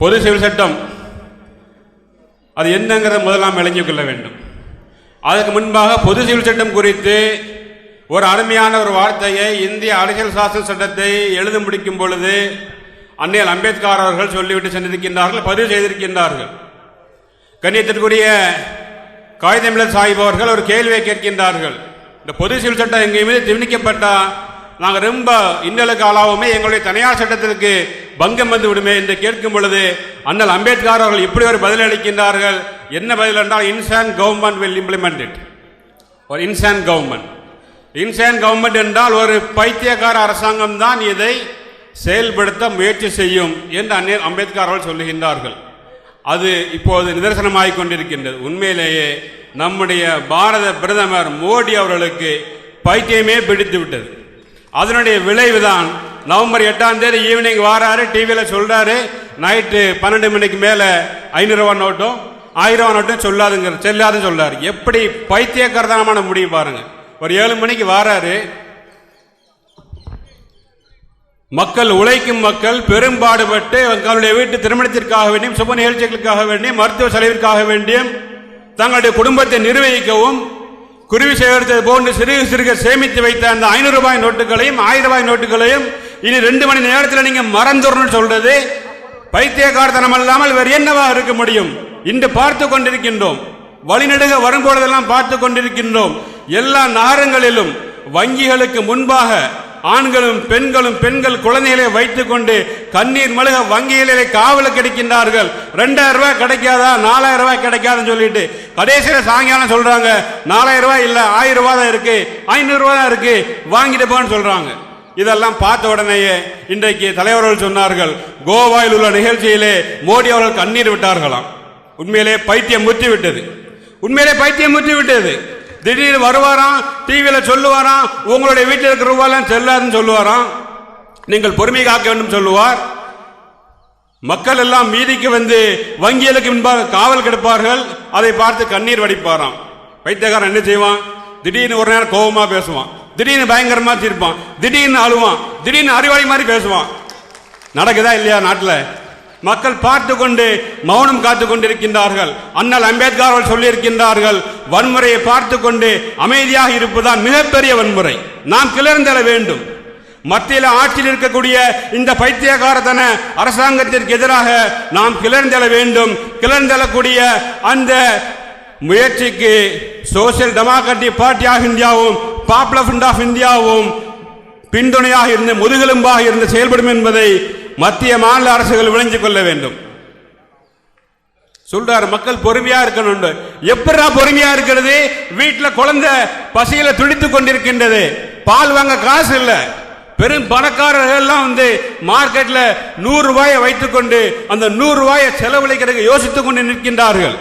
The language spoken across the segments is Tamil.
பொது சிவில் சட்டம் அது என்னங்கிறத முதலாம் நாம் விளங்கிக் கொள்ள வேண்டும். அதற்கு முன்பாக பொது சிவில் சட்டம் குறித்து ஒரு அருமையான ஒரு வார்த்தையை இந்திய அரசியல் சாசன சட்டத்தை எழுத முடிக்கும் பொழுது அன்னையல் அம்பேத்கர் அவர்கள் சொல்லிவிட்டு சென்றிருக்கின்றார்கள் பதிவு செய்திருக்கின்றார்கள். கண்ணியத்திற்குரிய காகிதமிழர் சாஹிப் அவர்கள் ஒரு கேள்வியை கேட்கின்றார்கள். இந்த பொது சிவில் சட்டம் எங்கள் மீது நாங்கள் ரொம்ப இன்னலுக்கு ஆளாகவுமே எங்களுடைய தனியார் சட்டத்திற்கு பங்கம் வந்து விடுமே என்று கேட்கும் பொழுது அண்ணல் அம்பேத்கர் அவர்கள் இப்படி ஒரு பதில் அளிக்கின்றார்கள். என்ன பதில் என்றால் இன்சான் கவர்மெண்ட் வில் இம்ப்ளிமெண்ட் இட் ஒரு இன்சான் கவர்மெண்ட். இன்சான் கவர்மெண்ட் என்றால் ஒரு பைத்தியக்கார அரசாங்கம் தான் இதை செயல்படுத்த முயற்சி செய்யும் என்று அண்ணல் அம்பேத்கர் அவர்கள் சொல்லுகின்றார்கள். அது இப்போது நிதர்சனமாகிக் கொண்டிருக்கின்றது. உண்மையிலேயே நம்முடைய பாரத பிரதமர் மோடி அவர்களுக்கு பைத்தியமே பிடித்து விட்டது. அதனுடைய விளைவுதான் நவம்பர் எட்டாம் தேதி ஈவினிங் வாராரு டிவியில் சொல்கிறாரு நைட்டு பன்னெண்டு மணிக்கு மேலே ஐநூறுரூவா நோட்டும் ஆயிரம் ரூபா நோட்டும் சொல்லாதுங்க செல்லாதுன்னு சொல்கிறார் எப்படி பைத்தியக்காரதனமான முடிவு பாருங்க. ஒரு ஏழு மணிக்கு வாராரு. மக்கள் உழைக்கும் மக்கள் பெரும்பாடுபட்டு தங்களுடைய வீட்டு திருமணத்திற்காக வேண்டியும் சுப நிகழ்ச்சிகளுக்காக வேண்டியும் மருத்துவ செலவிற்காக வேண்டியும் தங்களுடைய குடும்பத்தை நிர்வகிக்கவும் குருவி சேகரித்தது போன்று சிறு சிறுக சேமித்து வைத்த அந்த ஐநூறு ரூபாய் நோட்டுகளையும் ஆயிரம் ரூபாய் நோட்டுகளையும் இனி ரெண்டு மணி நேரத்தில் நீங்க மறந்துடணும்னு சொல்றது பைத்தியக்காரத்தனம் அல்லாமல் வேறு என்னவா இருக்க முடியும்? இன்று பார்த்து கொண்டிருக்கின்றோம். வழிநெடுக வரும்பொழுதெல்லாம் பார்த்து கொண்டிருக்கின்றோம். எல்லா நகரங்களிலும் வங்கிகளுக்கு முன்பாக ஆண்களும் பெண்களும் பெண்கள் குழந்தைகளை வைத்துக் கொண்டு கண்ணீர் மழுக வங்கிகளிலே காவல கிடைக்கின்றார்கள். ரெண்டாயிரம் ரூபாய் கிடைக்காதா? நாலாயிரம் ரூபாய் கிடைக்காதுன்னு சொல்லிட்டு கடைசியில சாயங்காலம் சொல்றாங்க. நாலாயிரம் ரூபாய் இல்ல ஆயிரம் ரூபாய் தான் இருக்கு ஐநூறு ரூபாய் தான் இருக்கு வாங்கிட்டு போன்னு சொல்றாங்க. இதெல்லாம் பார்த்த உடனேயே இன்றைக்கு தலைவர்கள் சொன்னார்கள் கோவாவில் உள்ள நிகழ்ச்சியிலே மோடி அவர்கள் கண்ணீர் விட்டார்களாம். உண்மையிலே பைத்தியம் முற்றி விட்டது. உண்மையிலே பைத்தியம் முற்றி விட்டது. திடீர்னு வருவாராம் டிவியில் சொல்லுவாராம் உங்களுடைய வீட்டில் இருக்கிற ரூபாயெல்லாம் செல்லாதுன்னு சொல்லுவாராம். நீங்கள் பொறுமை காக்க வேண்டும் சொல்லுவார். மக்கள் எல்லாம் மீதிக்கு வந்து வங்கிகளுக்கு முன்பாக காவல் கெடுப்பார்கள். அதை பார்த்து கண்ணீர் வடிப்பாராம். வைத்தியகாரன் என்ன செய்வான்? திடீர்னு ஒரு நேரம் கோபமாக பேசுவான். திடீர்னு பயங்கரமா தீர்ப்பான் திடீர்னு அழுவான். திடீர்னு அறிவாளி மாதிரி பேசுவான். நடக்குதா இல்லையா நாட்டில்? மக்கள் பார்த்து கொண்டு மௌனம் காத்து கொண்டிருக்கின்றார்கள் அண்ணல் அம்பேத்கர் அவர்கள் சொல்லியிருக்கின்றார்கள் வன்முறையை பார்த்து கொண்டு அமைதியாக இருப்பதுதான் மிகப்பெரிய வன்முறை. நாம் கிளர்ந்தெழ வேண்டும். மத்தியில் ஆட்சியில் இருக்கக்கூடிய இந்த பைத்தியகாரத்தன அரசாங்கத்திற்கு எதிராக நாம் கிளர்ந்தெழ வேண்டும். கிளர்ந்தெழக்கூடிய அந்த முயற்சிக்கு சோசியல் டெமோக்ராட்டிக் பார்ட்டி ஆஃப் இந்தியாவும் பாப்புலர் ஃப்ரண்ட் ஆஃப் இந்தியாவும் பின்துணையாக இருந்து முதுகெலும்பாக இருந்து செயல்படும் என்பதை மத்திய மாநில அரசுகள் விளைஞ்சு கொள்ள வேண்டும். சொல்றாரு மக்கள் பொறுமையா இருக்கணும் எப்படா பொறுமையா இருக்கிறது? வீட்டில் குழந்தை பசியில துடித்துக் கொண்டிருக்கின்றது. பால் வாங்க காசு இல்லை. பெரும் பணக்காரர்கள் எல்லாம் வந்து மார்க்கெட்ல நூறு ரூபாயை வைத்துக்கொண்டு அந்த நூறு ரூபாயை செலவழிக்கிறதுக்கு யோசித்துக் கொண்டு நிற்கின்றார்கள்.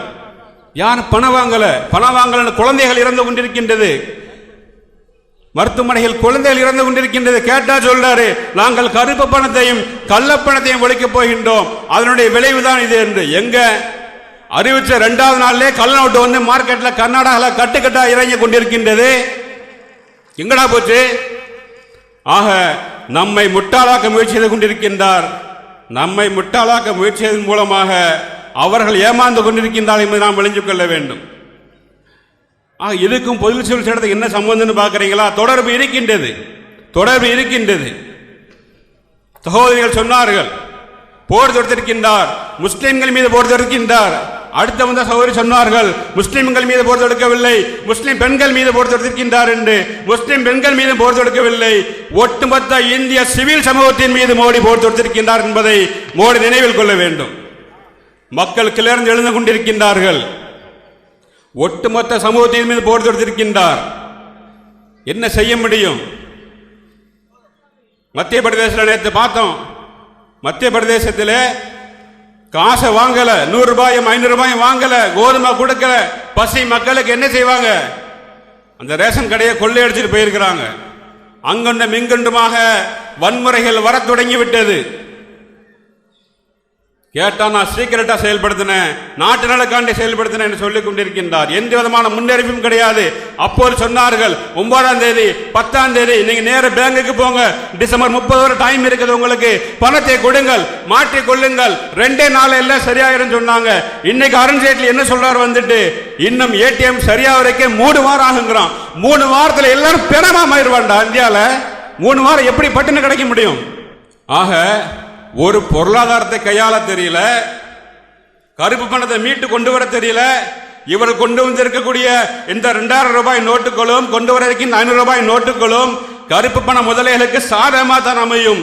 யாரும் பணம் வாங்கல. பணம் வாங்கலன்னு குழந்தைகள் இறந்து கொண்டிருக்கின்றது. மருத்துவமனையில் குழந்தைகள் இறந்து கொண்டிருக்கின்றது. கேட்டா சொல்றாரு நாங்கள் கருப்பு பணத்தையும் கள்ளப்பணத்தையும் ஒழிக்கப் போகின்றோம். அதனுடைய விளைவுதான் இது என்று. எங்க? அறிவிச்ச இரண்டாவது நாள்லே கள்ள நோட்டு வந்து மார்க்கெட்ல கர்நாடகாவில் கட்டுக்கட்டா இறங்கி கொண்டிருக்கின்றது. எங்கடா போச்சு? ஆக நம்மை முட்டாளாக்க முயற்சி செய்து கொண்டிருக்கின்றார். நம்மை முட்டாளாக்க முயற்சி செய்வதன் மூலமாக அவர்கள் ஏமாந்து கொண்டிருக்கின்றார் என்பதை நாம் விளைஞ்சு கொள்ள வேண்டும். ஆக இதுக்கும் பொது சிவில் சட்டத்துக்கு என்ன சம்பந்தம்னு பார்க்குறீங்களா? தொடர்பு இருக்கின்றது. தொடர்பு இருக்கின்றது. சகோதரிகள் சொன்னார்கள் போர் தொடுத்திருக்கின்றார் முஸ்லிம்கள் மீது போர் தொடுக்கின்றார். அடுத்த வந்த சகோதரி சொன்னார்கள் முஸ்லிம்கள் மீது போர் தொடுக்கவில்லை முஸ்லிம் பெண்கள் மீது போர் தொடுத்திருக்கின்றார் என்று. முஸ்லிம் பெண்கள் மீது போர் தொடுக்கவில்லை. ஒட்டுமொத்த இந்திய சிவில் சமூகத்தின் மீது மோடி போர் தொடுத்திருக்கின்றார் என்பதை மோடி நினைவில் கொள்ள வேண்டும். மக்கள் கிளர்ந்து எழுந்து கொண்டிருக்கின்றார்கள். ஒட்டுமொத்த சமூகத்தின் மீது போர் தொடுத்திருக்கின்றார். என்ன செய்ய முடியும்? மத்திய பிரதேசத்தில் நேற்று பார்த்தோம். மத்திய பிரதேசத்தில் காசை வாங்கல நூறு ரூபாயும் ஐநூறு ரூபாயும் வாங்கல கோதுமை கொடுக்கல பசி மக்களுக்கு என்ன செய்வாங்க? அந்த ரேஷன் கடையை கொள்ளையடிச்சிட்டு போயிருக்கிறாங்க. அங்கொண்ட இங்கொண்டுமாக வன்முறைகள் வர தொடங்கி விட்டது கேட்டா நான் சீக்கிரட்டா செயல்படுத்தினேன். நாட்டு நலக்காண்டி செயல்படுத்தினேன் என்று சொல்லிக் கொண்டிருக்கின்றார். எந்த விதமான முன்னறிவும் கிடையாது. அப்போது சொன்னார்கள் ஒன்பதாம் தேதி பத்தாம் தேதி நீங்க நேர பேங்குக்கு போங்க. டிசம்பர் முப்பது வரை டைம் இருக்குது உங்களுக்கு. பணத்தை கொடுங்கள் மாற்றி கொள்ளுங்கள். ரெண்டே நாள் எல்லாம் சரியாயிரும் சொன்னாங்க. இன்னைக்கு அருண் ஜேட்லி என்ன சொல்றாரு வந்துட்டு? இன்னும் ஏடிஎம் சரியாகிறதுக்கே மூணு வாரம் ஆகுங்கிறான். மூணு வாரத்தில் எல்லாரும் பிணமா இந்தியாவில் மூணு வாரம் எப்படி பட்டுன்னு கிடைக்க முடியும்? ஆக ஒரு பொருளாதாரத்தை கையாள தெரியல கருப்பு பணத்தை மீட்டு கொண்டு வர தெரியல. இவர் கொண்டு வந்திருக்கக்கூடிய இந்த ரெண்டாயிரம் ரூபாய் நோட்டுகளும் கொண்டு வர இருக்கின்ற ஐநூறு ரூபாய் நோட்டுகளும் கருப்பு பண முதலைகளுக்கு சாதகமாக தான் அமையும்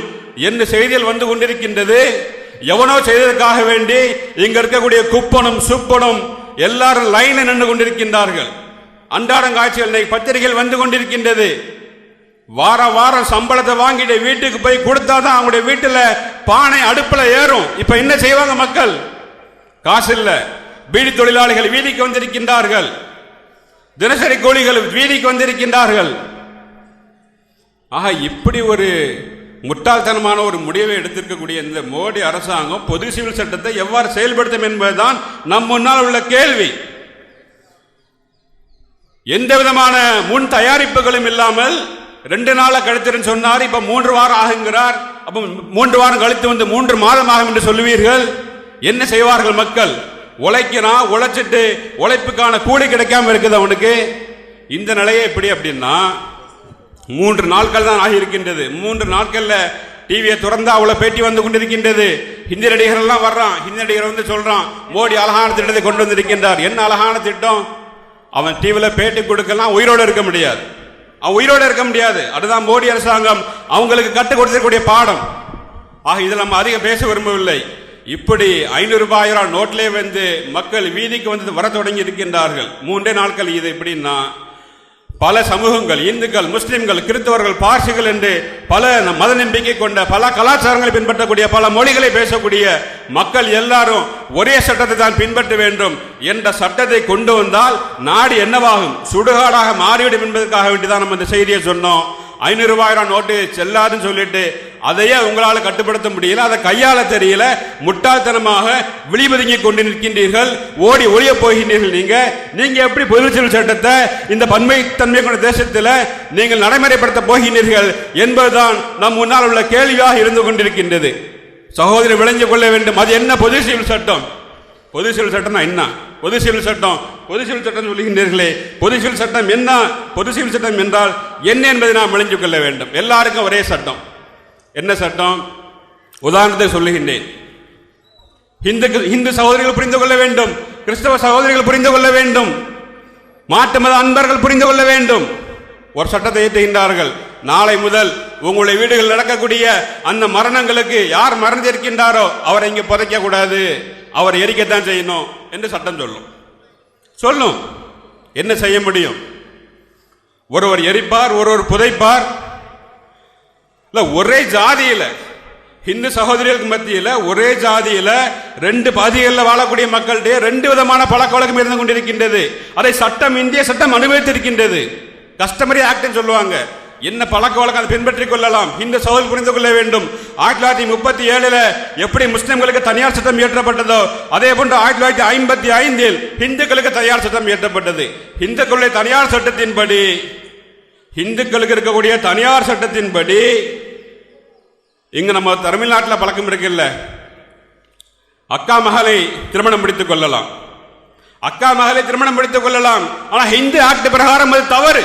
என்று செய்தியில் வந்து கொண்டிருக்கின்றது. எவனோ செய்ததற்காக வேண்டி இங்க இருக்கக்கூடிய குப்பனும் சுப்பனும் எல்லாரும் லைன்ல நின்று கொண்டிருக்கின்றார்கள். அன்றாடம் காட்சிகள் பத்திரிகைகள் வந்து கொண்டிருக்கின்றது. வார வாரம் சம்பளத்தை வாங்கிட்டு வீட்டுக்கு போய் கொடுத்தாதான் அவங்களுடைய வீட்டுல பானை அடுப்புல ஏறும். இப்ப என்ன செய்வாங்க மக்கள்? காசு இல்ல பீடி தொழிலாளிகள் வீதிக்கு வந்திருக்கின்றார்கள். தினசரி கூலிகள் வீதிக்கு வந்திருக்கின்றார்கள். ஆக இப்படி ஒரு முட்டாள்தனமான ஒரு முடிவை எடுத்திருக்கக்கூடிய இந்த மோடி அரசாங்கம் பொது சிவில் சட்டத்தை எவ்வாறு செயல்படுத்தும் என்பதுதான் நம் முன்னால் உள்ள கேள்வி. எந்த விதமான முன் தயாரிப்புகளும் இல்லாமல் ரெண்டு நாள கழித்துன்னு சொன்னார் இப்ப மூன்று வாரம் ஆகுங்கிறார். மூன்று வாரம் கழித்து வந்து மூன்று மாதம் ஆகும் என்று சொல்லுவீர்கள். என்ன செய்வார்கள் மக்கள்? உழைக்கிறான் உழைச்சிட்டு உழைப்புக்கான கூலி கிடைக்காம இருக்குது அவனுக்கு இந்த நிலையை எப்படி அப்படின்னா மூன்று நாட்கள் தான் ஆகியிருக்கின்றது. மூன்று நாட்கள்ல டிவியை திறந்தா அவ்வளோ பேட்டி வந்து கொண்டிருக்கின்றது. ஹிந்தி நடிகர்கள்லாம் வர்றான். ஹிந்தி நடிகர் வந்து சொல்றான் மோடி அழகான திட்டத்தை கொண்டு வந்திருக்கின்றார். என்ன அழகான திட்டம்? அவன் டிவியில் பேட்டி கொடுக்கலாம் உயிரோடு இருக்க முடியாது. அவன் உயிரோட இருக்க முடியாது. அதுதான் மோடி அரசாங்கம். அவங்களுக்கு கற்றுக் கொடுத்திருக்கக்கூடிய பாடம். ஆக இதில் நம்ம அதிகம் பேச விரும்பவில்லை. இப்படி ஐநூறு ரூபாய் ரூபாய் நோட்டிலே வந்து மக்கள் வீதிக்கு வந்து வர தொடங்கி இருக்கின்றார்கள். மூன்றே நாட்கள் இது எப்படின்னா பல சமூகங்கள் இந்துக்கள் முஸ்லிம்கள் கிறிஸ்தவர்கள் பார்சிகள் என்று பல மத நம்பிக்கை கொண்ட பல கலாச்சாரங்களை பின்பற்றக்கூடிய பல மொழிகளை பேசக்கூடிய மக்கள் எல்லாரும் ஒரே சட்டத்தை தான் பின்பற்ற வேண்டும் என்ற சட்டத்தை கொண்டு வந்தால் நாடு என்னவாகும்? சுடுகாடாக மாறிவிடும் என்பதற்காக வேண்டிதான் நம்ம இந்த செய்தியை சொன்னோம். ஐநூறு ரூபாய் நோட்டு செல்லாதுன்னு சொல்லிட்டு அதையே உங்களால் கட்டுப்படுத்த முடியல. அதை கையாள தெரியல. முட்டாள்தனமாக விழிபதுங்கி கொண்டு நிற்கின்றீர்கள். ஓடி ஒளிய போகின்றீர்கள் நீங்க. நீங்க எப்படி பொதுச்செயல் சட்டத்தை இந்த பன்மை தன்மை கொண்ட தேசத்தில் நீங்கள் நடைமுறைப்படுத்த போகின்றீர்கள் என்பதுதான் நம் முன்னால் உள்ள கேள்வியாக இருந்து கொண்டிருக்கின்றது. சகோதரி விளைஞ்சு கொள்ள வேண்டும். அது என்ன பொது சட்டம்? பொது சிவில் சட்டம்னா என்ன? பொது சிவில் சட்டம். பொது சிவில் சட்டம் சொல்லுகின்றீர்களே. பொது சிவில் சட்டம் என்ன? பொது சிவில் சட்டம் என்றால் என்ன என்பதை நாம் விளைஞ்சு கொள்ள வேண்டும். எல்லாருக்கும் ஒரே சட்டம். என்ன சட்டம்? உதாரணத்தை சொல்லுகின்றேன். இந்து இந்து சகோதரிகள் புரிந்து கொள்ள வேண்டும். கிறிஸ்தவ சகோதரிகள் புரிந்து கொள்ள வேண்டும். மாட்டு மத அன்பர்கள் புரிந்து கொள்ள வேண்டும். ஒரு சட்டத்தை ஏற்றுகின்றார்கள். நாளை முதல் உங்களுடைய வீடுகள் நடக்கக்கூடிய அந்த மரணங்களுக்கு யார் மறந்திருக்கின்றாரோ அவரை இங்கே புதைக்க கூடாது அவர் எரிக்கத்தான் செய்யணும் என்று சட்டம் சொல்லும். சொல்லும். என்ன செய்ய முடியும்? ஒருவர் எரிப்பார் ஒருவர் புதைப்பார். இல்லை ஒரே ஜாதியில் இந்து சகோதரிகளுக்கு மத்தியில் ஒரே ஜாதியில் ரெண்டு பகுதிகளில் வாழக்கூடிய மக்களிடையே ரெண்டு விதமான பழக்க வழக்கம் இருந்து கொண்டிருக்கின்றது. அதை சட்டம் இந்திய சட்டம் அனுபவித்திருக்கின்றது. கஸ்டமரி ஆக்ட் சொல்லுவாங்க. என்ன பழக்க வழக்கம் அதை பின்பற்றிக் கொள்ளலாம்? இந்த சகோதரி புரிந்து கொள்ள வேண்டும். ஆயிரத்தி தொள்ளாயிரத்தி முப்பத்தி ஏழுல எப்படி முஸ்லிம்களுக்கு தனியார் சட்டம் இயற்றப்பட்டதோ அதே போன்று ஆயிரத்தி தொள்ளாயிரத்தி ஐம்பத்தி ஐந்தில் இந்துக்களுக்கு தனியார் சட்டம் இயற்றப்பட்டது. இந்துக்களுடைய தனியார் சட்டத்தின்படி இந்துக்களுக்கு இருக்கக்கூடிய தனியார் சட்டத்தின்படி இங்க நம்ம தமிழ்நாட்டில் பழக்கம் இருக்குல்ல? அக்கா மகளை திருமணம் முடித்துக் கொள்ளலாம். அக்கா மகளை திருமணம் முடித்துக் கொள்ளலாம். ஆனால் ஹிந்து ஆக்ட் பிரகாரம் அது தவறு.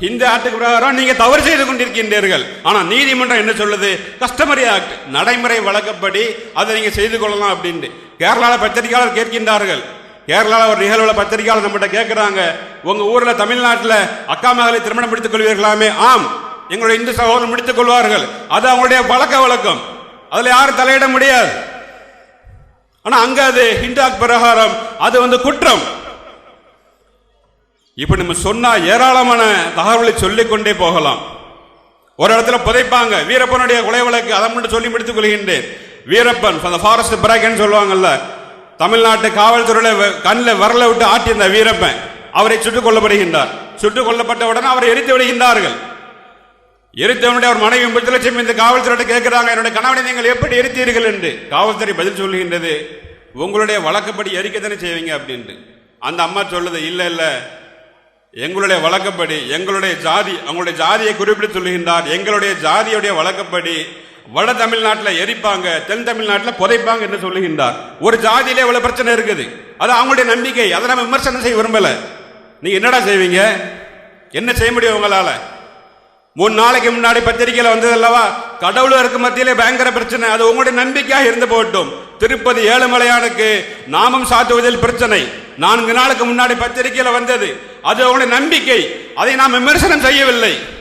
இந்த ஆட்டுக்கு பிரகாரம் நீங்க தவறு செய்து கொண்டிருக்கின்றீர்கள். ஆனா நீதிமன்றம் என்ன சொல்லுது? கஸ்டமரி ஆக்ட் நடைமுறை வழக்கப்படி அதை நீங்க செய்து கொள்ளலாம் அப்படின்ட்டு. கேரளாவில் பத்திரிகையாளர் கேட்கின்றார்கள். கேரளாவில் ஒரு நிகழ்வுல பத்திரிகையாளர் நம்மகிட்ட கேட்கிறாங்க. உங்க ஊர்ல தமிழ்நாட்டில் அக்கா மகளை திருமணம் முடித்துக் கொள்வீர்களாமே? ஆம். எங்களுடைய இந்து சகோதரர் முடித்துக் கொள்வார்கள். அது அவங்களுடைய பழக்க வழக்கம். அதுல யாரும் தலையிட முடியாது. ஆனா அங்க அது ஹிந்து ஆக்ட் பிரகாரம். அது வந்து குற்றம். இப்ப நம்ம சொன்னா ஏராளமான தகவலை சொல்லிக்கொண்டே போகலாம். ஒரு இடத்துல புதைப்பாங்க. வீரப்பனுடைய கொலை வழக்கு அதை மட்டும் சொல்லி முடித்துக் கொள்கின்றேன். வீரப்பன் அந்த ஃபாரஸ்ட் பிராக்கன் சொல்லுவாங்கல்ல தமிழ்நாட்டு காவல்துறையில கண்ணில் வரல விட்டு ஆட்டி வீரப்பன் அவரை சுட்டுக் கொல்லப்படுகின்றார். சுட்டுக் கொல்லப்பட்ட உடனே அவரை எரித்து விடுகின்றார்கள். எரித்தவனுடைய அவர் மனைவி முப்பது லட்சம் இந்த காவல்துறையிட்ட கேட்கிறாங்க என்னுடைய கணவனை நீங்கள் எப்படி எரித்தீர்கள்? என்று. காவல்துறை பதில் சொல்லுகின்றது உங்களுடைய வழக்கப்படி எரிக்கத்தானே செய்வீங்க? அப்படின்ட்டு. அந்த அம்மா சொல்லுது இல்லை இல்லை. எங்களுடைய வழக்கப்படி எங்களுடைய ஜாதி அவங்களுடைய ஜாதியை குறிப்பிட்டு சொல்லுகின்றார். எங்களுடைய ஜாதியுடைய வழக்கப்படி வட தமிழ்நாட்டில் எரிப்பாங்க தென் தமிழ்நாட்டில் புதைப்பாங்க என்று சொல்லுகின்றார். ஒரு ஜாதியிலே இவ்வளோ பிரச்சனை இருக்குது. அது அவங்களுடைய நம்பிக்கை. அதை நம்ம விமர்சனம் செய்ய விரும்பலை. நீங்கள் என்னடா செய்வீங்க? என்ன செய்ய முடியும் உங்களால்? மூணு நாளைக்கு முன்னாடி பத்திரிகையில் வந்தது அல்லவா? கடவுளருக்கு மத்தியிலே பயங்கர பிரச்சனை. அது உங்களுடைய நம்பிக்கையாக இருந்து போகட்டும். திருப்பதி ஏழுமலையானுக்கு நாமம் சாத்துவதில் பிரச்சனை. நான்கு நாளுக்கு முன்னாடி பத்திரிகையில் வந்தது. அது அவங்களுடைய நம்பிக்கை. அதை நாம் விமர்சனம் செய்யவில்லை.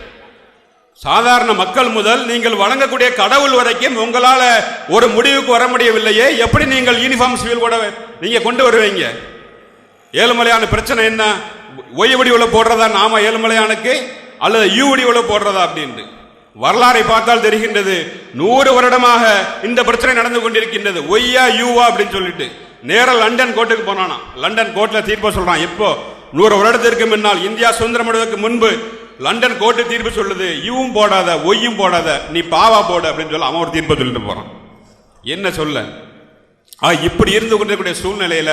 சாதாரண மக்கள் முதல் நீங்கள் வழங்கக்கூடிய கடவுள் வரைக்கும் உங்களால் ஒரு முடிவுக்கு வர முடியவில்லையே. எப்படி நீங்கள் யூனிஃபார்ம் சிவில் கூட நீங்கள் கொண்டு வருவீங்க? ஏழுமலையான பிரச்சனை என்ன? ஒய் உள்ள போடுறதா நாம ஏழுமலையானுக்கு? அல்லது யூ உள்ள போடுறதா அப்படின்ட்டு. வரலாறை பார்த்தால் தெரிகின்றது. நூறு வருடமாக இந்த பிரச்சனை நடந்து கொண்டிருக்கின்றது. ஒய்யா யூவா அப்படின்னு சொல்லிட்டு. நேராக லண்டன் கோர்ட்டுக்கு போனானா. லண்டன் கோர்ட்ல தீர்ப்பு சொல்றான். எப்போ? நூறு வருடத்திற்கு முன்னால் இந்தியா சுதந்திரமடைவதற்கு முன்பு லண்டன் கோர்ட்டு தீர்ப்பு சொல்லுது. யூவும் போடாத ஒய்யும் போடாத நீ பாவா போடு அப்படின்னு சொல்லி அவன் ஒரு தீர்ப்பு சொல்லிட்டு போறான். என்ன சொல்ல? ஆ, இப்படி இருந்து கொண்டிருக்கக்கூடிய சூழ்நிலையில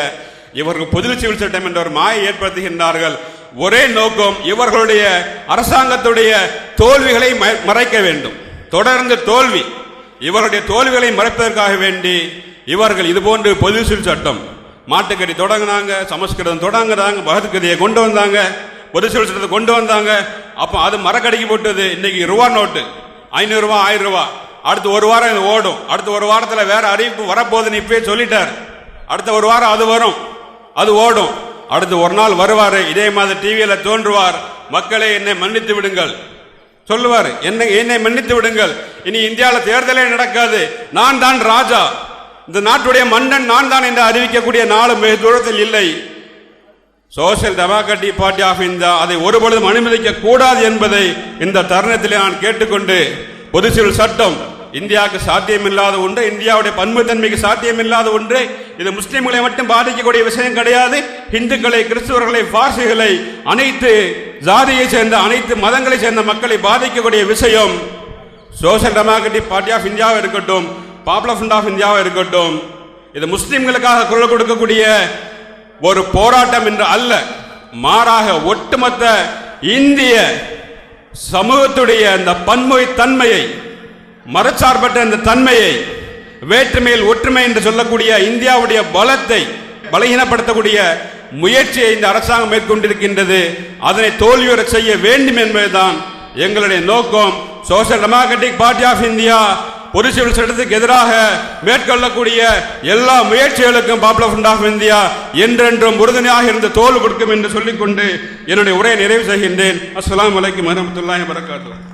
இவர்கள் பொது சிவில் சட்டம் என்ற ஒரு மாயை ஏற்படுத்துகின்றார்கள். ஒரே நோக்கம் இவர்களுடைய அரசாங்கத்துடைய தோல்விகளை ம- மறைக்க வேண்டும். தொடர்ந்து தோல்வி. இவருடைய தோல்விகளை மறைப்பதற்காக வேண்டி இவர்கள் இது போன்று பொது சட்டம் மாட்டுக்கறி தொடங்கினாங்க சமஸ்கிருதம் தொடங்குறாங்க பகத்கதியை கொண்டு வந்தாங்க பொதுசில் சட்டத்தை கொண்டு வந்தாங்க. அப்போ அது மரக்கடிக்கு போட்டது. இன்னைக்கு ரூபா நோட்டு. ஐநூறுரூவா ஆயிரம் ரூபா. அடுத்து ஒரு வாரம் இது ஓடும். அடுத்த ஒரு வாரத்தில் வேற அறிவிப்பு வரப்போகுதுன்னு இப்பயே சொல்லிட்டார். அடுத்த ஒரு வாரம் அது வரும். அது ஓடும். அடுத்து ஒரு நாள் வருவார் இதே மாதிரி டிவியில் தோன்றுவார். மக்களே என்னை மன்னித்து விடுங்கள். சொல்லுவார் என்னை என்னை மன்னித்து விடுங்கள். இனி இந்தியாவில் தேர்தலே நடக்காது. நான் தான் ராஜா. இந்த நாட்டுடைய மன்னன் நான் தான் என்று அறிவிக்கக்கூடிய நாளும் மிக தூரத்தில் இல்லை. Social democratic party of India அதை ஒருபொழுதும் அனுமதிக்க கூடாது என்பதை இந்த தருணத்திலே நான் கேட்டுக்கொண்டு பொது சிவில் சட்டம் இந்தியாவுக்கு சாத்தியமில்லாத ஒன்று இந்தியாவுடைய பன்முத்தன்மைக்கு சாத்தியமில்லாத ஒன்று. இது முஸ்லிம்களை மட்டும் பாதிக்கக்கூடிய விஷயம் கிடையாது. இந்துக்களை கிறிஸ்துவர்களை பார்சிகளை அனைத்து ஜாதியை சேர்ந்த அனைத்து மதங்களை சேர்ந்த மக்களை பாதிக்கக்கூடிய விஷயம் சோசியல் டெமோக்ராட்டிக் பார்ட்டி ஆஃப் இந்தியாவாக இருக்கட்டும் பாப்புலர் ஃப்ரண்ட் ஆஃப் இந்தியாவாக இருக்கட்டும். இது முஸ்லிம்களுக்காக குரல் கொடுக்கக்கூடிய ஒரு போராட்டம் என்று அல்ல மாறாக ஒட்டுமொத்த இந்திய சமூகத்துடைய அந்த பன்மொழி தன்மையை மரச்சார்பற்ற இந்த தன்மையை வேற்றுமையில் ஒற்றுமை என்று சொல்லக்கூடிய இந்தியாவுடைய பலத்தை பலகீனப்படுத்தக்கூடிய முயற்சியை இந்த அரசாங்கம் மேற்கொண்டிருக்கின்றது. அதனை தோல்வியுற செய்ய வேண்டும் என்பதுதான் எங்களுடைய நோக்கம். Social democratic party of India பொது சிவில் சட்டத்துக்கு எதிராக மேற்கொள்ளக்கூடிய எல்லா முயற்சிகளுக்கும் பாப்புலர் ஃப்ரண்ட் ஆஃப் இந்தியா என்றென்றும் உறுதுணையாக இருந்து தோல் கொடுக்கும் என்று சொல்லிக்கொண்டு என்னுடைய உரையை நிறைவு செய்கின்றேன். அஸ்லாம் வலைக்கும் வரமத்துல்லாஹி வரகாத்துஹு